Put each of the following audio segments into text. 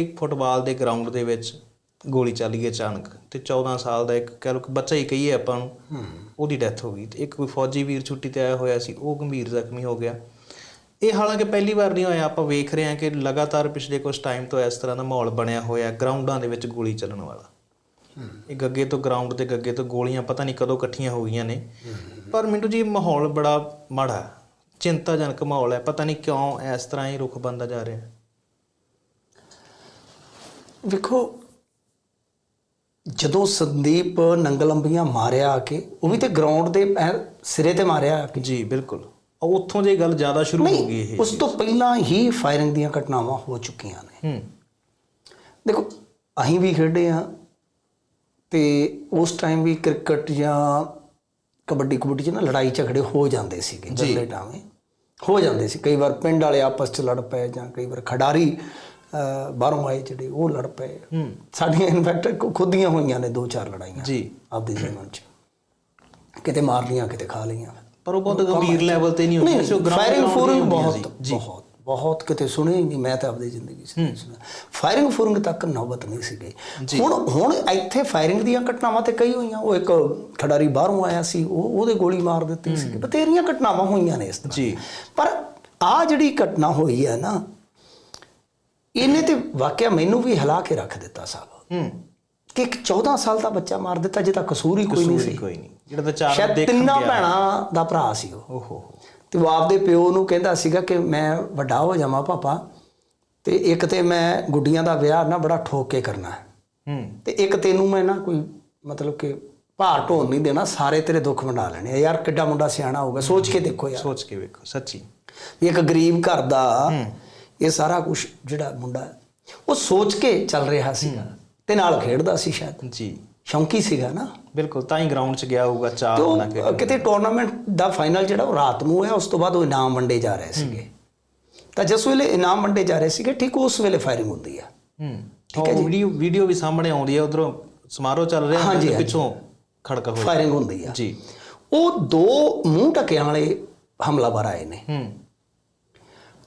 ਇੱਕ ਫੁੱਟਬਾਲ ਦੇ ਗਰਾਊਂਡ ਦੇ ਵਿੱਚ ਗੋਲੀ ਚੱਲ ਗਈ ਅਚਾਨਕ ਤੇ 14 ਸਾਲ ਦਾ ਇੱਕ ਕਹਿ ਲਓ ਕਿ ਬੱਚਾ ਹੀ ਕਹੀਏ ਆਪਾਂ ਨੂੰ ਉਹਦੀ ਡੈਥ ਹੋ ਗਈ ਤੇ ਇੱਕ ਕੋਈ ਫੌਜੀ ਵੀਰ ਛੁੱਟੀ ਤੇ ਆਇਆ ਹੋਇਆ ਸੀ ਉਹ ਗੰਭੀਰ ਜ਼ਖਮੀ ਹੋ ਗਿਆ। ਇਹ ਹਾਲਾਂਕਿ ਪਹਿਲੀ ਵਾਰ ਨਹੀਂ ਹੋਇਆ ਆਪਾਂ ਵੇਖ ਰਹੇ ਹਾਂ ਕਿ ਲਗਾਤਾਰ ਪਿਛਲੇ ਕੁਝ ਟਾਈਮ ਤੋਂ ਇਸ ਤਰ੍ਹਾਂ ਦਾ ਮਾਹੌਲ ਬਣਿਆ ਹੋਇਆ ਗਰਾਊਂਡਾਂ ਦੇ ਵਿੱਚ ਗੋਲੀ ਚੱਲਣ ਵਾਲਾ। ਇਹ ਗੱਗੇ ਤੋਂ ਗਰਾਊਂਡ ਤੇ ਗੱਗੇ ਤੋਂ ਗੋਲੀਆਂ ਪਤਾ ਨਹੀਂ ਕਦੋਂ ਇਕੱਠੀਆਂ ਹੋ ਗਈਆਂ ਨੇ ਪਰ ਮਿੰਟੂ ਜੀ ਮਾਹੌਲ ਬੜਾ ਮਾੜਾ। ਚਿੰਤਾਜਨਕ ਮਾਹੌਲ ਹੈ ਪਤਾ ਨਹੀਂ ਕਿਉਂ ਇਸ ਤਰ੍ਹਾਂ ਹੀ ਰੁਖ ਬੰਦਾ ਜਾ ਰਿਹਾ। ਹੈ ਵੇਖੋ ਜਦੋਂ ਸੰਦੀਪ ਨੰਗਲੰਬੀਆਂ ਮਾਰਿਆ ਆ ਕੇ ਉਹ ਵੀ ਤੇ ਗਰਾਊਂਡ ਦੇ ਸਿਰੇ ਤੇ ਮਾਰਿਆ ਆ ਕੇ। ਜੀ ਬਿਲਕੁਲ। ਉਹ ਉੱਥੋਂ ਜੇ ਗੱਲ ਜ਼ਿਆਦਾ ਸ਼ੁਰੂ ਹੋ ਗਈ ਇਹ। ਉਸ ਤੋਂ ਪਹਿਲਾਂ ਹੀ ਫਾਇਰਿੰਗ ਦੀਆਂ ਘਟਨਾਵਾਂ ਹੋ ਚੁੱਕੀਆਂ ਨੇ। ਹੂੰ। ਦੇਖੋ ਅਸੀਂ ਵੀ ਖੇਡੇ ਆ ਤੇ ਉਸ ਟਾਈਮ ਵੀ ਕ੍ਰਿਕਟ ਜਾਂ ਕਬੱਡੀ ਕਬੱਡੀ 'ਚ ਨਾ ਲੜਾਈ ਝਗੜੇ ਹੋ ਜਾਂਦੇ ਸੀਗੇ ਜੱਲੇ ਟਾਵੇਂ। ਹੋ ਜਾਂਦੇ ਸੀ। ਕਈ ਵਾਰ ਪਿੰਡ ਵਾਲੇ ਆਪਸ 'ਚ ਲੜ ਪਏ ਜਾਂ ਕਈ ਵਾਰ ਖਿਡਾਰੀ ਬਾਹਰੋਂ ਆਏ ਜਿਹੜੇ ਉਹ ਲੜ ਪਏ। ਸਾਡੀਆਂ ਇਨਫੈਕਟ ਖੁਦ ਦੀਆਂ ਹੋਈਆਂ ਨੇ ਦੋ ਚਾਰ ਲੜਾਈਆਂ ਜੀ। ਆਪਦੇ ਜੀਵਨ 'ਚ। ਕਿਤੇ ਮਾਰ ਲੀਆਂ ਕਿਤੇ ਖਾ ਲਈਆਂ। ਪਰ ਉਹ ਬਹੁਤ ਗੰਭੀਰ ਲੈਵਲ ਤੇ ਨਹੀਂ ਹੁੰਦੀ ਸੀ ਫਾਇਰਿੰਗ ਫੋਰਿੰਗ ਬਹੁਤ ਬਹੁਤ ਬਹੁਤ ਕਿਤੇ ਸੁਣਿਆ ਹੀ ਨਹੀਂ ਮੈਂ ਤਾਂ ਆਪਣੀ ਜ਼ਿੰਦਗੀ 'ਚ ਸੁਣਿਆ। ਫਾਇਰਿੰਗ ਫੋਰਿੰਗ ਤੱਕ ਨੌਬਤ ਨਹੀਂ ਸੀ ਗਈ ਹੁਣ ਹੁਣ ਇੱਥੇ ਫਾਇਰਿੰਗ ਦੀਆਂ ਘਟਨਾਵਾਂ ਤੇ ਕਈ ਹੋਈਆਂ ਉਹ ਇੱਕ ਖਿਡਾਰੀ ਬਾਹਰੋਂ ਆਇਆ ਸੀ ਉਹ ਉਹਦੇ ਗੋਲੀ ਮਾਰ ਦਿੱਤੀ ਸੀ। ਬਤੇਰੀਆਂ ਘਟਨਾਵਾਂ ਹੋਈਆਂ ਨੇ ਇਸ ਤਰ੍ਹਾਂ। ਪਰ ਆ ਜਿਹੜੀ ਘਟਨਾ ਹੋਈ ਹੈ ਨਾ ਇਹਨੇ ਤੇ ਵਾਕਿਆ ਮੈਨੂੰ ਵੀ ਹਿਲਾ ਕੇ ਰੱਖ ਦਿੱਤਾ ਸਾਹਿਬ ਹੂੰ। ਕਿ ਇੱਕ 14 ਸਾਲ ਦਾ ਬੱਚਾ ਮਾਰ ਦਿੱਤਾ ਜਿਹਦਾ ਕਸੂਰ ਹੀ ਕੋਈ ਨਹੀਂ ਸੀ। ਕੋਈ ਨਹੀਂ। ਜਿਹੜਾ ਤਾਂ ਚਾਰ ਦੇਖਣ ਤਿੰਨਾਂ ਗਿਆ। ਭੈਣਾਂ ਦਾ ਭਰਾ ਸੀ ਉਹ। ਓਹੋ। ਤੇ ਉਹ ਆਪਦੇ ਪਿਓ ਨੂੰ ਕਹਿੰਦਾ ਸੀਗਾ ਕਿ ਮੈਂ ਵੱਡਾ ਹੋ ਜਾਵਾਂ ਪਾਪਾ ਤੇ ਇੱਕ ਤੇ ਮੈਂ ਗੁੱਡੀਆਂ ਦਾ ਵਿਆਹ ਨਾ ਬੜਾ ਠੋਕ ਕੇ ਕਰਨਾ ਹੈ। ਹੂੰ। ਤੇ ਇੱਕ ਤੈਨੂੰ ਮੈਂ ਨਾ ਕੋਈ ਮਤਲਬ ਕਿ ਭਾਰ ਢੋਣ ਨਹੀਂ ਦੇਣਾ ਸਾਰੇ ਤੇਰੇ ਦੁੱਖ ਵੰਡਾ ਲੈਣੇ ਯਾਰ ਕਿੱਡਾ ਮੁੰਡਾ ਸਿਆਣਾ ਹੋਊਗਾ ਸੋਚ ਕੇ ਦੇਖੋ ਯਾਰ। ਸੋਚ ਕੇ ਵੇਖੋ ਸੱਚੀ। ਇੱਕ ਗਰੀਬ ਘਰ ਦਾ ਇਹ ਸਾਰਾ ਕੁਝ ਜਿਹੜਾ ਮੁੰਡਾ ਹੈ, ਉਹ ਸੋਚ ਕੇ ਚੱਲ ਰਿਹਾ ਸੀਗਾ ਤੇ ਨਾਲ ਖੇਡਦਾ ਸੀ ਸ਼ਾਇਦ। ਜੀ। ਸ਼ੌਂਕੀ ਸੀਗਾ ਨਾ। ਬਿਲਕੁਲ ਤਾਂ ਹੀ ਗਰਾਊਂਡ 'ਚ ਗਿਆ ਹੋਊਗਾ ਚਾਹ ਹੋਣਾ ਕਿ। ਕਿਤੇ ਟੂਰਨਾਮੈਂਟ ਦਾ ਫਾਈਨਲ ਜਿਹੜਾ ਉਹ ਰਾਤ ਨੂੰ ਹੋਇਆ ਉਸ ਤੋਂ ਬਾਅਦ ਉਹ ਇਨਾਮ ਵੰਡੇ ਜਾ ਰਹੇ ਸੀਗੇ। ਤਾਂ ਜਿਸ ਵੇਲੇ ਇਨਾਮ ਵੰਡੇ ਜਾ ਰਹੇ ਸੀਗੇ ਠੀਕ ਉਸ ਵੇਲੇ ਫਾਇਰਿੰਗ ਹੁੰਦੀ ਆ। ਹੂੰ। ਠੀਕ ਹੈ ਜੀ। ਵੀਡੀਓ ਵੀਡੀਓ ਵੀ ਸਾਹਮਣੇ ਆਉਂਦੀ ਹੈ ਉਧਰੋਂ ਸਮਾਰੋਹ ਚੱਲ ਰਿਹਾ ਹਾਂਜੀ। ਪਿੱਛੋਂ ਖੜਕਾ ਹੋਇਆ ਫਾਇਰਿੰਗ ਹੁੰਦੀ ਆ। ਜੀ। ਉਹ ਦੋ ਮੂੰਹ ਢਕਿਆਂ ਵਾਲੇ ਹਮਲਾਵਰ ਆਏ ਨੇ। ਹੂੰ।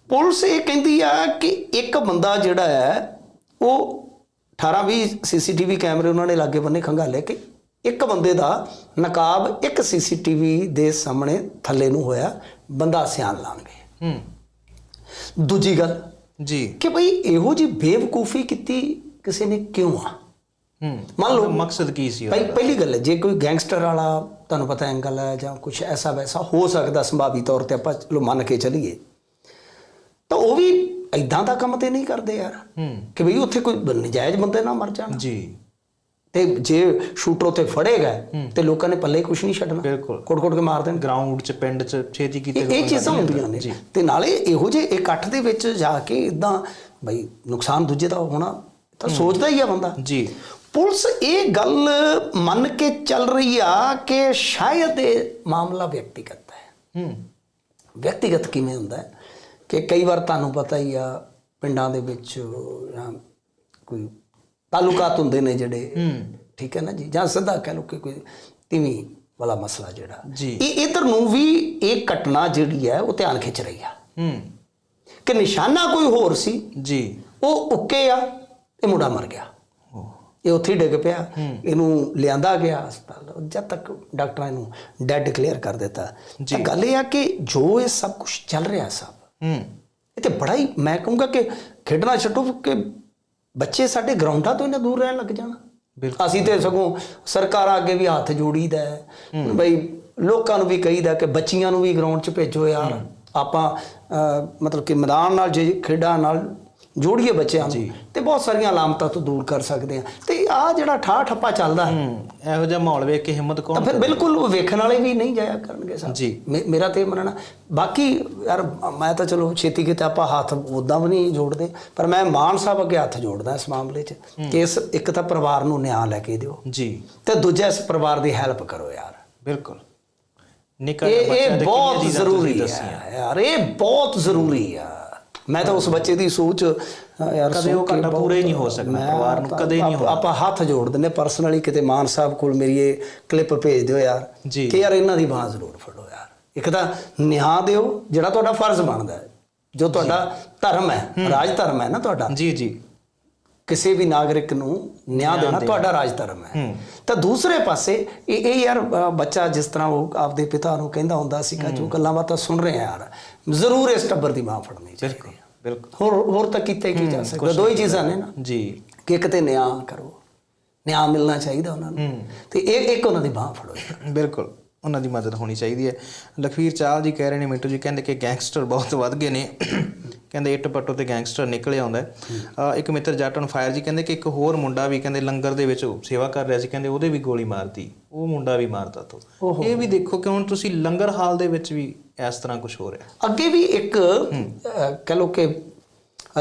ਪੁਲਿਸ ਇਹ ਕਹਿੰਦੀ ਆ ਕਿ ਇੱਕ ਬੰਦਾ ਜਿਹੜਾ ਹੈ ਉਹ 18 20 ਸੀਸੀਟੀਵੀ ਕੈਮਰੇ ਉਹਨਾਂ ਨੇ ਲਾਗੇ ਬੰਨੇ ਖੰਗਾਲੇ ਕਿ ਇੱਕ ਬੰਦੇ ਦਾ ਨਕਾਬ ਇੱਕ ਸੀਸੀਟੀਵੀ ਦੇ ਸਾਹਮਣੇ ਥੱਲੇ ਨੂੰ ਹੋਇਆ ਬੰਦਾ ਸਿਆਣ ਲਾਣਗੇ ਹੂੰ। ਦੂਜੀ ਗੱਲ ਜੀ। ਕਿ ਭਈ ਇਹੋ ਜੀ ਬੇਵਕੂਫੀ ਕੀਤੀ ਕਿਸੇ ਨੇ ਕਿਉਂ ਆ? ਹੂੰ। ਮੰਨ ਲਓ ਮਕਸਦ ਕੀ ਸੀ ਪਹਿਲੀ ਗੱਲ ਹੈ ਜੇ ਕੋਈ ਗੈਂਗਸਟਰ ਵਾਲਾ ਤੁਹਾਨੂੰ ਪਤਾ ਐਂਗਲ ਹੈ ਜਾਂ ਕੁਝ ਐਸਾ ਵੈਸਾ ਹੋ ਸਕਦਾ ਸੰਭਾਵੀ ਤੌਰ ਤੇ ਆਪਾਂ ਚਲੋ ਮੰਨ ਕੇ ਚੱਲੀਏ। ਤਾਂ ਉਹ ਵੀ ਐਦਾਂ ਦਾ ਕੰਮ ਤੇ ਨਹੀਂ ਕਰਦੇ ਯਾਰ। ਕਿ ਭਈ ਉੱਥੇ ਕੋਈ ਨਜਾਇਜ਼ ਬੰਦੇ ਨਾ ਮਰ ਜਾਣ। ਜੀ। ਤੇ ਜੇ ਸ਼ੂਟਰ ਉੱਤੇ ਫੜੇ ਗਏ ਤੇ ਲੋਕਾਂ ਨੇ ਪੱਲੇ ਕੁਝ ਨਹੀਂ ਛੱਡਣਾ। ਕੋਟ-ਕੋਟ ਕੇ ਮਾਰ ਦੇਣ। ਗਰਾਊਂਡ 'ਚ ਪਿੰਡ 'ਚ ਛੇਤੀ ਕੀਤੇ ਇਹ ਚੀਜ਼ਾਂ ਹੁੰਦੀਆਂ ਨੇ। ਤੇ ਨਾਲੇ ਇਹੋ ਜਿਹੇ ਇਕੱਠ ਦੇ ਵਿੱਚ ਜਾ ਕੇ ਇਦਾਂ ਬਈ ਨੁਕਸਾਨ ਦੂਜੇ ਦਾ ਹੋਣਾ ਤਾਂ ਸੋਚਦਾ ਹੀ ਆ ਬੰਦਾ। ਜੀ। ਪੁਲਿਸ ਇਹ ਗੱਲ ਮੰਨ ਕੇ ਚੱਲ ਰਹੀ ਆ ਕਿ ਸ਼ਾਇਦ ਇਹ ਮਾਮਲਾ ਵਿਅਕਤੀਗਤ ਹੈ। ਹੂੰ। ਵਿਅਕਤੀਗਤ ਕਿਵੇਂ ਹੁੰਦਾ ਹੈ? ਕਿ ਕਈ ਵਾਰ ਤੁਹਾਨੂੰ ਪਤਾ ਹੀ ਆ ਪਿੰਡਾਂ ਦੇ ਵਿੱਚ ਜਾਂ ਕੋਈ ਤਾਲੁਕਾਤ ਹੁੰਦੇ ਨੇ ਜਿਹੜੇ ਠੀਕ ਹੈ ਨਾ ਜੀ? ਜਾਂ ਸਿੱਧਾ ਕਹਿ ਲਓ ਕਿ ਕੋਈ ਤਿਵੀਂ ਵਾਲਾ ਮਸਲਾ ਜਿਹੜਾ। ਜੀ। ਇਹ ਇਧਰ ਨੂੰ ਵੀ ਇਹ ਘਟਨਾ ਜਿਹੜੀ ਹੈ ਉਹ ਧਿਆਨ ਖਿੱਚ ਰਹੀ ਆ। ਹੂੰ। ਕਿ ਨਿਸ਼ਾਨਾ ਕੋਈ ਹੋਰ ਸੀ ਜੀ। ਉਹ ਉੱਕੇ ਆ ਇਹ ਮੁੰਡਾ ਮਰ ਗਿਆ। ਇਹ ਉੱਥੇ ਡਿੱਗ ਪਿਆ। ਇਹਨੂੰ ਲਿਆਂਦਾ ਗਿਆ ਹਸਪਤਾਲ। ਜਦ ਤੱਕ ਡਾਕਟਰਾਂ ਨੂੰ ਡੈਡ ਡਿਕਲੇਅਰ ਕਰ ਦਿੱਤਾ। ਤਾਂ ਗੱਲ ਇਹ ਆ ਕਿ ਜੋ ਇਹ ਸਭ ਕੁਝ ਚੱਲ ਰਿਹਾ ਸਭ ਹੂੰ। ਇਹ ਤੇ ਬੜਾ ਹੀ ਮੈਂ ਕਹੂੰਗਾ ਕਿ ਖੇਡਣਾ ਛੱਡੋ ਕਿ ਬੱਚੇ ਸਾਡੇ ਗਰਾਊਂਡਾਂ ਤੋਂ ਇਹਨਾਂ ਦੂਰ ਰਹਿਣ ਲੱਗ ਜਾਣ। ਬਿਲਕੁਲ। ਅਸੀਂ ਤੇ ਸਗੋਂ ਸਰਕਾਰਾਂ ਅੱਗੇ ਵੀ ਹੱਥ ਜੋੜੀਦਾ ਹੈ। ਬਈ ਲੋਕਾਂ ਨੂੰ ਵੀ ਕਹੀਦਾ ਕਿ ਬੱਚੀਆਂ ਨੂੰ ਵੀ ਗਰਾਊਂਡ 'ਚ ਭੇਜੋ ਯਾਰ। ਆਪਾਂ ਮਤਲਬ ਕਿ ਮੈਦਾਨ ਨਾਲ ਜੇ ਖੇਡਾਂ ਨਾਲ ਜੋੜੀਏ ਬੱਚਿਆਂ ਨੂੰ ਤੇ ਬਹੁਤ ਸਾਰੀਆਂ ਅਲਾਮਤਾਂ ਤੋਂ ਦੂਰ ਕਰ ਸਕਦੇ ਆ ਤੇ ਆ ਜਿਹੜਾ ਠਾ ਠੱਪਾ ਚੱਲਦਾ ਇਹੋ ਜਿਹਾ ਮਾਹੌਲ ਵੇਖ ਕੇ ਹਿੰਮਤ ਤਾਂ ਕੌਣ ਫਿਰ ਬਿਲਕੁਲ ਉਹ ਵੇਖਣ ਵਾਲੇ ਵੀ ਨਹੀਂ ਜਾਇਆ ਕਰਨਗੇ ਸਾਹਿਬ ਜੀ। ਮੇਰਾ ਤੇ ਮੰਨਣਾ ਬਾਕੀ ਯਾਰ ਮੈਂ ਤਾਂ ਚਲੋ ਛੇਤੀ ਕਿਤੇ ਆਪਾਂ ਹੱਥ ਉਦਾਂ ਵੀ ਨਹੀਂ ਜੋੜਦੇ ਪਰ ਮੈਂ ਮਾਨ ਸਾਹਿਬ ਅੱਗੇ ਹੱਥ ਜੋੜਦਾ ਇਸ ਮਾਮਲੇ 'ਚ ਕਿ ਇਸ ਇੱਕ ਤਾਂ ਪਰਿਵਾਰ ਨੂੰ ਨਿਆਂ ਲੈ ਕੇ ਦਿਓ ਜੀ। ਤੇ ਦੂਜਾ ਇਸ ਪਰਿਵਾਰ ਦੀ ਹੈਲਪ ਕਰੋ ਯਾਰ। ਬਿਲਕੁਲ। ਨਿਕਲ ਇਹ ਬਹੁਤ ਜ਼ਰੂਰੀ ਹੈ ਯਾਰ ਇਹ ਬਹੁਤ ਜ਼ਰੂਰੀ ਆ ਮੈਂ ਤਾਂ ਉਸ ਬੱਚੇ ਦੀ ਸੋਚ ਯਾਰ ਕਦੇ ਉਹ ਕੇ ਘਾਟਾ ਬਹੁਤ- ਪੂਰਾ ਹੀ ਨਹੀਂ ਹੋ ਸਕਦਾ, ਪਰਿਵਾਰ ਨੂੰ ਕਦੇ ਨਹੀਂ ਆਪ- ਆਪਾਂ ਹੱਥ ਜੋੜ ਦਿੰਦੇ ਪਰਸਨਲੀ ਕਿਤੇ ਮਾਨ ਸਾਹਿਬ ਕੋਲ ਮੇਰੀ ਇਹ ਕਲਿੱਪ ਭੇਜ ਦਿਓ ਯਾਰ। ਕਿ ਯਾਰ ਇਹਨਾਂ ਦੀ ਬਾਹ ਜ਼ਰੂਰ ਫੜੋ ਯਾਰ। ਇੱਕ ਤਾਂ ਨਿਆਂ ਦਿਓ ਜਿਹੜਾ ਤੁਹਾਡਾ ਫਰਜ਼ ਬਣਦਾ ਹੈ। ਜੋ ਤੁਹਾਡਾ ਧਰਮ ਹੈ ਰਾਜ ਧਰਮ ਹੈ ਨਾ ਤੁਹਾਡਾ। ਜੀ ਜੀ। ਕਿਸੇ ਵੀ ਨਾਗਰਿਕ ਨੂੰ ਨਿਆਂ ਦੇਣਾ ਤੁਹਾਡਾ ਰਾਜ ਧਰਮ ਹੈ। ਤਾਂ ਦੂਸਰੇ ਪਾਸੇ ਇਹ ਇਹ ਯਾਰ ਬੱਚਾ ਜਿਸ ਤਰ੍ਹਾਂ ਉਹ ਆਪਦੇ ਪਿਤਾ ਨੂੰ ਕਹਿੰਦਾ ਹੁੰਦਾ ਸੀਗਾ ਜੋ ਗੱਲਾਂ ਬਾਤਾਂ ਸੁਣ ਰਹੇ ਆ ਯਾਰ ਜ਼ਰੂਰ ਇਸ ਟੱਬਰ ਦੀ ਮਾਂ ਫੜਨੀ ਚਾਹੀਦੀ ਬਿਲਕੁਲ ਬਿਲਕੁਲ। ਹੋਰ ਹੋਰ ਤਾਂ ਕੀਤਾ ਹੀ ਕੀ ਜਾ ਸਕਦਾ? ਦੋ ਹੀ ਚੀਜ਼ਾਂ ਨੇ ਨਾ। ਜੀ। ਕਿ ਇੱਕ ਤੇ ਨਿਆਂ ਕਰੋ ਨਿਆਂ ਮਿਲਣਾ ਚਾਹੀਦਾ ਉਹਨਾਂ ਨੂੰ। ਤੇ ਇਹ ਇੱਕ ਉਹਨਾਂ ਦੀ ਬਾਹ ਫੜੋ। ਬਿਲਕੁਲ ਉਹਨਾਂ ਦੀ ਮਦਦ ਹੋਣੀ ਚਾਹੀਦੀ ਹੈ। ਲਖਵੀਰ ਚਾਲ ਜੀ ਕਹਿ ਰਹੇ ਨੇ ਮਿੰਟੂ ਜੀ ਕਹਿੰਦੇ ਕਿ ਗੈਂਗਸਟਰ ਬਹੁਤ ਵੱਧ ਗਏ ਨੇ। ਕਹਿੰਦੇ ਇੱਟ ਪੱਟੋ ਤੇ ਗੈਂਗਸਟਰ ਨਿਕਲ ਆਉਂਦਾ ਇੱਕ ਮਿੱਤਰ ਜੱਟ on ਫਾਇਰ ਜੀ ਕਹਿੰਦੇ ਕਿ ਇੱਕ ਹੋਰ ਮੁੰਡਾ ਵੀ ਕਹਿੰਦੇ ਲੰਗਰ ਦੇ ਵਿੱਚ ਸੇਵਾ ਕਰ ਰਿਹਾ ਸੀ ਕਹਿੰਦੇ ਉਹਦੇ ਵੀ ਗੋਲੀ ਮਾਰਤੀ ਉਹ ਮੁੰਡਾ ਵੀ ਮਾਰਤਾ ਤੋ ਇਹ ਵੀ ਦੇਖੋ ਕਿ ਹੁਣ ਤੁਸੀਂ ਲੰਗਰ ਹਾਲ ਦੇ ਵਿੱਚ ਵੀ ਇਸ ਤਰ੍ਹਾਂ ਕੁਝ ਹੋ ਰਿਹਾ। ਅੱਗੇ ਵੀ ਇੱਕ ਕਹਿ ਲੋ ਕਿ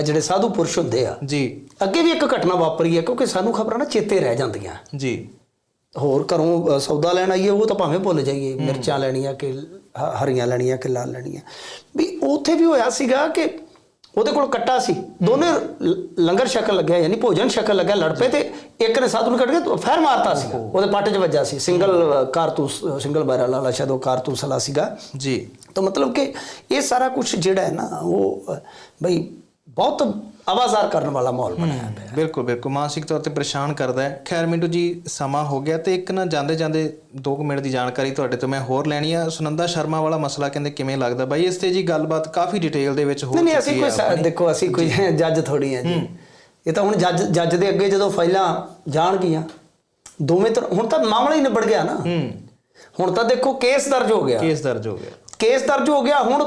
ਜਿਹੜੇ ਸਾਧੂ ਪੁਰਸ਼ ਹੁੰਦੇ ਆ ਜੀ। ਅੱਗੇ ਵੀ ਇੱਕ ਘਟਨਾ ਵਾਪਰੀ ਹੈ ਕਿਉਂਕਿ ਸਾਨੂੰ ਖਬਰਾਂ ਨਾ ਚੇਤੇ ਰਹਿ ਜਾਂਦੀਆਂ। ਜੀ। ਹੋਰ ਘਰੋਂ ਸੌਦਾ ਲੈਣ ਆਈਏ ਉਹ ਤਾਂ ਭਾਵੇਂ ਭੁੱਲ ਜਾਈਏ ਮਿਰਚਾਂ ਲੈਣੀਆਂ ਕਿ ਹਰੀਆਂ ਲੈਣੀਆਂ ਕਿ ਲਾਲ ਲੈਣੀਆਂ। ਵੀ ਉੱਥੇ ਵੀ ਹੋਇਆ ਸੀਗਾ ਕਿ ਉਹਦੇ ਕੋਲ ਕੱਟਾ ਸੀ। ਦੋਨੇ ਲੰਗਰ ਛਕਣ ਲੱਗਿਆ ਯਾਨੀ ਭੋਜਨ ਛਕਣ ਲੱਗਿਆ ਲੜ ਪਏ ਤੇ ਇੱਕ ਨੇ ਸਾਧੂ ਨੂੰ ਕੱਟ ਕੇ ਫੈਰ ਮਾਰਤਾ ਸੀ ਉਹਦੇ ਪੱਟ 'ਚ ਵੱਜਾ ਸੀ। ਸਿੰਗਲ ਕਾਰਤੂਸ ਸਿੰਗਲ ਬੈਰਲ ਵਾਲਾ ਸ਼ਾਇਦ ਉਹ ਕਾਰਤੂਸ ਵਾਲਾ ਸੀਗਾ। ਜੀ। ਤਾਂ ਮਤਲਬ ਕਿ ਇਹ ਸਾਰਾ ਕੁਝ ਜਿਹੜਾ ਹੈ ਨਾ ਉਹ ਬਈ ਬਹੁਤ ਆਵਾਜ਼ਾਰ ਕਰਨ ਵਾਲਾ ਮਾਹੌਲ ਬਣਿਆ ਪਿਆ। ਬਿਲਕੁਲ ਬਿਲਕੁਲ। ਮਾਨਸਿਕ ਤੌਰ ਤੇ ਪਰੇਸ਼ਾਨ ਕਰਦਾ ਹੈ। ਖੈਰ ਮਿੰਟੂ ਜੀ ਸਮਾਂ ਹੋ ਗਿਆ ਤੇ ਇੱਕ ਨਾ ਜਾਂਦੇ ਜਾਂਦੇ 2 ਮਿੰਟ ਦੀ ਜਾਣਕਾਰੀ ਤੁਹਾਡੇ ਤੋਂ ਮੈਂ ਹੋਰ ਲੈਣੀ ਆ। ਸੁਨੰਦਾ ਸ਼ਰਮਾ ਵਾਲਾ ਮਸਲਾ ਕਹਿੰਦੇ ਕਿਵੇਂ ਲੱਗਦਾ? ਬਾਈ ਇਸ ਤੇ ਜੀ ਗੱਲਬਾਤ ਕਾਫੀ ਡਿਟੇਲ ਦੇ ਵਿੱਚ ਹੋ ਨਹੀਂ ਨਹੀਂ ਅਸੀਂ ਕੋਈ ਹੈ ਦੇਖੋ ਅਸੀਂ ਕੋਈ ਜੱਜ ਥੋੜੀ ਆ ਜੀ। ਇਹ ਤਾਂ ਹੁਣ ਜੱਜ ਜੱਜ ਦੇ ਅੱਗੇ ਜਦੋਂ ਫਾਈਲਾਂ ਜਾਣਗੀਆਂ ਦੋਵੇਂ ਤਰ੍ਹਾਂ ਹੁਣ ਤਾਂ ਮਾਮਲਾ ਹੀ ਨਿਬੜ ਗਿਆ ਨਾ। ਹੂੰ। ਹੁਣ ਤਾਂ ਦੇਖੋ ਕੇਸ ਦਰਜ ਹੋ ਗਿਆ। ਕੇਸ ਦਰਜ ਹੋ ਗਿਆ। ਕੇਸ ਦਰਜ ਹੋ ਗਿਆ ਹੁਣ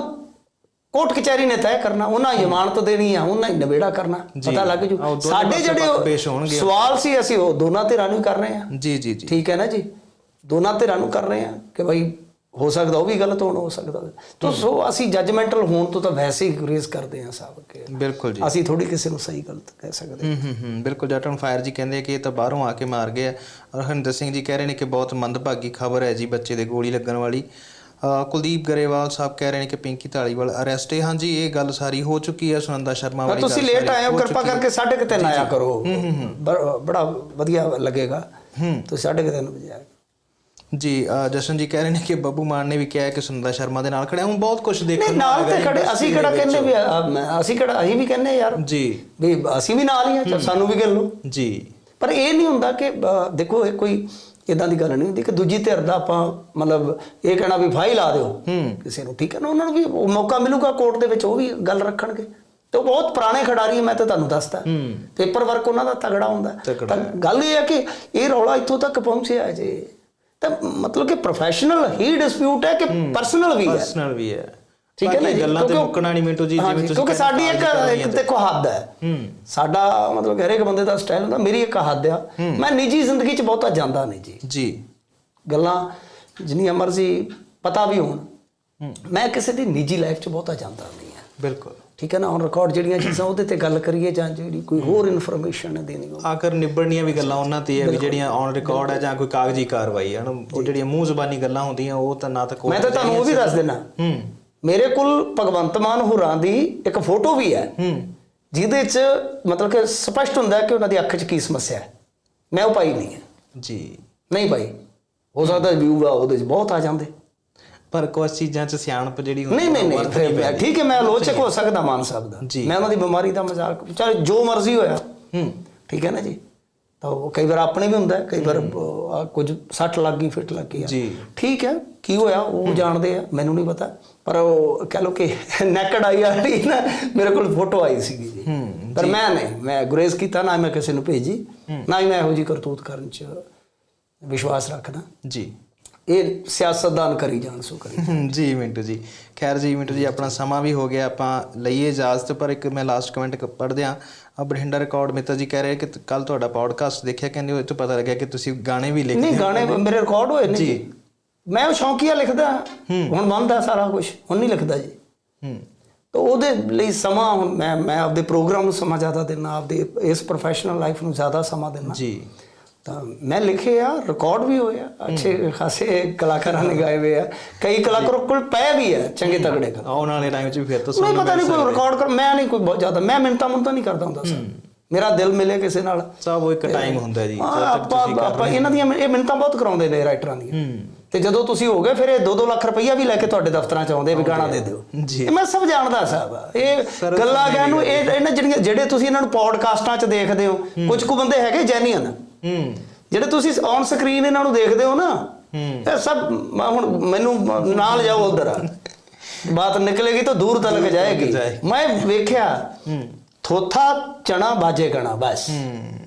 ਕੋਰਟ ਕਚਹਿਰੀ ਨੇ ਤੈਅ ਕਰਨਾ ਉਹਨਾਂ ਹੀ ਜ਼ਮਾਨਤ ਦੇਣੀ ਆ ਉਹਨਾਂ ਹੀ ਨਿਬੇੜਾ ਕਰਨਾ। ਪਤਾ ਲੱਗ ਜੂ। ਸਾਡੇ ਜਿਹੜੇ। ਸਵਾਲ ਸੀ ਅਸੀਂ ਉਹ ਦੋਨਾਂ ਧਿਰਾਂ ਨੂੰ ਕਰ ਰਹੇ ਆ ਜੀ ਜੀ ਜੀ। ਠੀਕ ਹੈ ਨਾ ਜੀ? ਦੋਨਾਂ ਧਿਰਾਂ ਨੂੰ ਕਰ ਰਹੇ ਆ ਕਿ ਭਾਈ ਹੋ ਸਕਦਾ ਉਹ ਵੀ ਗਲਤ ਹੋਣ ਹੋ ਸਕਦਾ ਤਾਂ ਸੋ ਅਸੀਂ ਜੱਜਮੈਂਟਲ ਹੋਣ ਤੋਂ ਤਾਂ ਵੈਸੇ ਹੀ ਗੁਰੇਜ਼ ਕਰਦੇ ਆ ਸਾਹਿਬ ਕਿ। ਬਿਲਕੁਲ ਜੀ। ਅਸੀਂ ਥੋੜੀ ਕਿਸੇ ਨੂੰ ਸਹੀ ਗਲਤ ਕਹਿ ਸਕਦੇ ਹੂੰ। ਹੂੰ ਹੂੰ ਬਿਲਕੁਲ। ਜੱਟ on ਫਾਇਰ ਜੀ ਕਹਿੰਦੇ ਕਿ ਇਹ ਤਾਂ ਬਾਹਰੋਂ ਆ ਕੇ ਮਾਰ ਗਏ ਆ ਔਰ ਹਰਿੰਦਰ ਸਿੰਘ ਜੀ ਕਹਿ ਰਹੇ ਨੇ ਕਿ ਬਹੁਤ ਮੰਦਭਾਗੀ ਖਬਰ ਹੈ ਜੀ ਬੱਚੇ ਦੇ ਗੋਲੀ ਲੱਗਣ ਵਾਲੀ। ਕੁਲਦੀਪ ਗਰੇਵਾਲ ਸਾਹਿਬ ਕਹਿ ਰਹੇ ਨੇ ਕਿ ਪਿੰਕੀ ਢਾਲੀਵਾਲ ਅਰੈਸਟ ਹੈ। ਹਾਂਜੀ ਇਹ ਗੱਲ ਸਾਰੀ ਹੋ ਚੁੱਕੀ ਹੈ ਸੁਨੰਦਾ ਸ਼ਰਮਾ ਵਾਲੀ ਤੁਸੀਂ ਲੇਟ ਆਏ ਹੋ ਕਿਰਪਾ। ਕਰਕੇ ਸਾਢੇ ਕੁ ਤਿੰਨ ਆਇਆ ਕਰੋ। ਬੜਾ ਵਧੀਆ ਲੱਗੇਗਾ। ਤੁਸੀਂ ਸਾਢੇ ਕੁ ਤਿੰਨ ਵਜੇ ਆਇਆ ਕਰੋ। ਜੀ ਜਸ਼ਨ ਜੀ ਕਹਿ ਰਹੇ ਨੇ ਕਿ ਬੱਬੂ ਮਾਨ ਨੇ ਵੀ ਕਿਹਾ ਕਿ ਸੁਨੰਦਾ ਸ਼ਰਮਾ ਦੇ ਨਾਲ ਖੜਿਆ ਹੁਣ ਬਹੁਤ ਕੁਝ ਦੇਖਣ ਨੂੰ ਨਾਲ ਤੇ ਖੜੇ ਅਸੀਂ ਕਿਹੜਾ। ਕਹਿੰਦੇ ਵੀ ਅਸੀਂ ਕਿਹੜਾ ਅਸੀਂ ਵੀ ਕਹਿੰਦੇ ਯਾਰ। ਜੀ। ਵੀ ਅਸੀਂ ਵੀ ਨਾਲ ਹੀ ਆ ਸਾਨੂੰ ਵੀ ਗਿਣ ਲਓ। ਜੀ। ਪਰ ਇਹ ਨਹੀਂ ਹੁੰਦਾ ਕਿ ਦੇਖੋ ਇਹ ਕੋਈ ਇਦਾਂ ਦੀ ਗੱਲ ਨਹੀਂ ਹੁੰਦੀ। ਕਿ ਦੂਜੀ ਧਿਰ ਦਾ ਆਪਾਂ ਮਤਲਬ ਇਹ ਕਹਿਣਾ ਵੀ ਫਾਈਲ ਲਾ ਦਿਓ। ਕਿਸੇ ਨੂੰ ਠੀਕ ਹੈ ਨਾ ਉਹਨਾਂ ਨੂੰ ਵੀ ਉਹ ਮੌਕਾ ਮਿਲੂਗਾ ਕੋਰਟ ਦੇ ਵਿੱਚ ਉਹ ਵੀ ਗੱਲ ਰੱਖਣਗੇ। ਤੇ ਉਹ ਬਹੁਤ ਪੁਰਾਣੇ ਖਿਡਾਰੀ ਮੈਂ ਤਾਂ ਤੁਹਾਨੂੰ ਦੱਸਦਾ। ਪੇਪਰ ਵਰਕ ਉਹਨਾਂ ਦਾ ਤਗੜਾ ਹੁੰਦਾ। ਤਾਂ ਗੱਲ ਇਹ ਹੈ ਕਿ ਇਹ ਰੌਲਾ ਇੱਥੋਂ ਤੱਕ ਪਹੁੰਚਿਆ ਜੀ। ਤਾਂ ਮਤਲਬ ਕਿ ਪ੍ਰੋਫੈਸ਼ਨਲ ਹੀ ਡਿਸਪਿਊਟ ਹੈ ਕਿ ਪਰਸਨਲ ਵੀ ਹੈ। ਪਰਸਨਲ ਵੀ ਹੈ। ਠੀਕ ਹੈ ਨਾ ਜੀ? ਗੱਲਾਂ ਤੇ ਮੁੱਕਣਾ ਨਹੀਂ ਮਿੰਟੂ ਜੀ ਜਿਵੇਂ ਤੁਸੀਂ ਕਿਉਂਕਿ ਸਾਡੀ ਇੱਕ ਇੱਕ ਦੇਖੋ ਹੱਦ ਹੈ। ਸਾਡਾ ਮਤਲਬ ਹਰੇਕ ਬੰਦੇ ਦਾ ਸਟਾਈਲ ਹੁੰਦਾ ਮੇਰੀ ਇੱਕ ਹੱਦ ਆ। ਮੈਂ ਨਿੱਜੀ ਜ਼ਿੰਦਗੀ 'ਚ ਬਹੁਤਾ ਜਾਂਦਾ ਨਹੀਂ ਜੀ। ਜੀ। ਗੱਲਾਂ ਜਿੰਨੀਆਂ ਮਰਜ਼ੀ ਪਤਾ ਵੀ ਹੋਣ। ਮੈਂ ਕਿਸੇ ਦੀ ਨਿੱਜੀ ਲਾਈਫ 'ਚ ਬਹੁਤਾ ਜਾਂਦਾ ਨਹੀਂ ਹੈ ਬਿਲਕੁਲ। ਠੀਕ ਹੈ ਨਾ? ਔਨ ਰਿਕਾਰਡ ਜਿਹੜੀਆਂ ਚੀਜ਼ਾਂ ਉਹਦੇ ਤੇ ਗੱਲ ਕਰੀਏ ਜਾਂ ਜਿਹੜੀ ਕੋਈ ਹੋਰ ਇਨਫੋਰਮੇਸ਼ਨ ਦੇਣੀ ਹੋਵੇ। ਆਖਰ ਨਿਬੜਨੀਆਂ ਵੀ ਗੱਲਾਂ ਉਹਨਾਂ ਤੇ ਹੈ ਵੀ ਜਿਹੜੀਆਂ ਔਨ ਰਿਕਾਰਡ ਹੈ ਜਾਂ ਕੋਈ ਕਾਗਜ਼ੀ ਕਾਰਵਾਈ ਹੈ ਨਾ ਉਹ ਜਿਹੜੀਆਂ ਮੂੰਹ ਜ਼ਬਾਨੀ ਗੱਲਾਂ ਹੁੰਦੀਆਂ ਉਹ ਤਾਂ ਨਾ ਤਾਂ ਕੋਈ ਮੈਂ ਤਾਂ ਤੁਹਾਨੂੰ ਉਹ ਵੀ ਦੱਸ ਦਿੰਦਾ ਹੂੰ। ਮੇਰੇ ਕੋਲ ਭਗਵੰਤ ਮਾਨ ਹੋਰਾਂ ਦੀ ਇੱਕ ਫੋਟੋ ਵੀ ਹੈ। ਹੂੰ। ਜਿਹਦੇ 'ਚ ਮਤਲਬ ਕਿ ਸਪਸ਼ਟ ਹੁੰਦਾ ਹੈ ਕਿ ਉਹਨਾਂ ਦੀ ਅੱਖ 'ਚ ਕੀ ਸਮੱਸਿਆ ਹੈ। ਮੈਂ ਉਹ ਪਾਈ ਨਹੀਂ ਹੈ। ਜੀ। ਨਹੀਂ ਭਾਈ ਹੋ ਸਕਦਾ ਵਿਊ ਆ ਉਹਦੇ 'ਚ ਬਹੁਤ ਆ ਜਾਂਦੇ। ਪਰ ਕੁਝ ਚੀਜ਼ਾਂ 'ਚ ਸਿਆਣਪ ਜਿਹੜੀ ਹੁੰਦੀ ਨਹੀਂ ਨਹੀਂ ਨਹੀਂ। ਠੀਕ ਹੈ ਮੈਂ ਆਲੋਚਕ ਹੋ ਸਕਦਾ ਮਾਨ ਸਾਹਿਬ ਦਾ। ਜੀ। ਮੈਂ ਉਹਨਾਂ ਦੀ ਬਿਮਾਰੀ ਦਾ ਮਜ਼ਾਕ ਚਾਹੇ ਜੋ ਮਰਜ਼ੀ ਹੋਇਆ। ਹੂੰ। ਠੀਕ ਹੈ ਨਾ ਜੀ? ਤਾਂ ਉਹ ਕਈ ਵਾਰ ਆਪਣੇ ਵੀ ਹੁੰਦਾ ਕਈ ਵਾਰ ਕੁਝ ਸੱਟ ਲੱਗ ਗਈ ਫਿੱਟ ਲੱਗ ਗਈ। ਜੀ। ਠੀਕ ਹੈ ਕੀ ਹੋਇਆ ਉਹ ਜਾਣਦੇ ਆ ਮੈਨੂੰ ਨਹੀਂ ਪਤਾ। ਪਰ ਉਹ ਕਹ ਲੋ ਕਿ ਨੈਕਡ ਆਈ ਵਾਲੀ ਨਾ ਮੇਰੇ ਕੋਲ ਫੋਟੋ ਆਈ ਸੀਗੀ ਜੀ। ਪਰ ਮੈਂ ਨਹੀਂ ਮੈਂ ਗੁਰੇਜ਼ ਕੀਤਾ ਨਾ ਮੈਂ ਕਿਸੇ ਨੂੰ ਭੇਜੀ ਨਾ ਹੀ ਮੈਂ ਇਹੋ ਜੀ ਕਰਤੂਤ ਕਰਨ ਚ ਵਿਸ਼ਵਾਸ ਰੱਖਦਾ। ਜੀ। ਇਹ ਸਿਆਸਤਦਾਨ ਕਰੀ ਜਾਣ ਸੋ ਕਰੀ ਜੀ ਮਿੰਟੂ ਜੀ। ਖੈਰ ਜੀ ਮਿੰਟੂ ਜੀ ਆਪਣਾ ਸਮਾਂ ਵੀ ਹੋ ਗਿਆ ਆਪਾਂ ਲਈਏ ਇਜਾਜ਼ਤ ਪਰ ਇੱਕ ਮੈਂ ਲਾਸਟ ਕਮੈਂਟ ਪੜ੍ਹਦੇ ਆ ਆ ਬਠਿੰਡਾ ਰਿਕਾਰਡ ਮਿੱਤਰ ਜੀ ਕਹਿ ਰਹੇ ਕਿ ਕੱਲ ਤੁਹਾਡਾ ਪੌਡਕਾਸਟ ਦੇਖਿਆ ਕਹਿੰਦੇ ਉਹ ਤੋਂ ਪਤਾ ਲੱਗਿਆ ਕਿ ਤੁਸੀਂ ਗਾਣੇ ਵੀ ਲਿਖਦੇ ਨਹੀਂ ਗਾਣੇ ਮੇਰੇ ਰਿਕਾਰਡ ਹੋਏ ਨੇ ਜੀ। ਮੈਂ ਉਹ ਸ਼ੌਂਕੀਆ ਲਿਖਦਾ। ਹੁਣ ਬੰਦਾ ਸਾਰਾ ਕੁਝ ਹੁਣ ਨਹੀਂ ਲਿਖਦਾ ਜੀ। ਹੂੰ। ਤਾਂ ਉਹਦੇ ਲਈ ਸਮਾਂ ਮੈਂ ਮੈਂ ਆਪਦੇ ਪ੍ਰੋਗਰਾਮ ਨੂੰ ਸਮਾਂ ਜ਼ਿਆਦਾ ਦਿੰਦਾ ਆਪਦੇ ਇਸ ਪ੍ਰੋਫੈਸ਼ਨਲ ਲਾਈਫ ਨੂੰ ਜ਼ਿਆਦਾ ਸਮਾਂ ਦਿੰਦਾ। ਜੀ। ਤਾਂ ਮੈਂ ਲਿਖੇ ਆ ਰਿਕਾਰਡ ਵੀ ਹੋਏ ਆ ਅੱਛੇ ਖਾਸੇ ਕਲਾਕਾਰਾਂ ਨੇ ਗਾਏ ਹੋਏ ਆ। ਕਈ ਕਲਾਕਾਰਾਂ ਕੋਲ ਪੈ ਵੀ ਆ ਚੰਗੇ ਤਗੜੇ ਕਰ ਆਉਣ ਵਾਲੇ ਟਾਈਮ 'ਚ ਵੀ ਫਿਰ ਤੋਂ ਸੁਣਨ ਪਤਾ ਨਹੀਂ ਕੋਈ ਰਿਕਾਰਡ ਕਰ ਮੈਂ ਨਹੀਂ ਕੋਈ ਬਹੁਤ ਜ਼ਿਆਦਾ ਮੈਂ ਮਿੰਤਾ ਮੁੰਤਾ ਨਹੀਂ ਕਰਦਾ ਹੁੰਦਾ ਸਰ। ਮੇਰਾ ਦਿਲ ਮਿਲੇ ਕਿਸੇ ਨਾਲ। ਸਭ ਉਹ ਇੱਕ ਟਾਈਮ ਹੁੰਦਾ ਜੀ ਆਪਾਂ ਆਪਾਂ ਇਹਨਾਂ ਦੀਆਂ ਇਹ ਮਿੰਤਾਂ ਬਹੁਤ ਕਰਾਉਂਦੇ ਨੇ ਰਾਈਟਰਾਂ ਦੀਆਂ। ਤੇ ਜਦੋਂ ਤੁਸੀਂ ਹੋ ਗਏ ਫਿਰ ਇਹ 2-2 ਲੱਖ ਰੁਪਈਆ ਵੀ ਲੈ ਕੇ ਤੁਹਾਡੇ ਦਫ਼ਤਰਾਂ ਚ ਆਉਂਦੇ ਵੀ ਗਾਣਾ ਦੇ ਦਿਓ। ਜੀ। ਇਹ ਮੈਂ ਸਭ ਜਾਣਦਾ ਸਾਹਿਬ ਇਹ ਗੱਲਾਂ ਕਹਿਣ ਨੂੰ ਇਹ ਇਹਨਾਂ ਜਿਹੜੀਆਂ ਜਿਹੜੇ ਤੁਸੀਂ ਇਹਨਾਂ ਨੂੰ ਪੌਡਕਾਸਟਾਂ 'ਚ ਦੇਖਦੇ ਹੋ ਕੁਝ ਕੁ ਬੰਦੇ ਹੈਗੇ ਜੈਨੀਅਨ ਜਿਹੜੇ ਤੁਸੀਂ ਔਨ ਸਕਰੀਨ ਇਹਨਾਂ ਨੂੰ ਦੇਖਦੇ ਹੋ ਨਾ ਇਹ ਸਭ ਮੈਂ ਹੁਣ ਮੈਨੂੰ ਨਾਲ ਜਾਓ ਉਧਰ। ਬਾਤ ਨਿਕਲੇਗੀ ਤਾਂ ਦੂਰ ਤੱਕ ਜਾਏਗੀ। ਮੈਂ ਵੇਖਿਆ ਥੋਥਾ ਚਣਾ ਬਾਜੇ ਗਣਾ ਬਸ।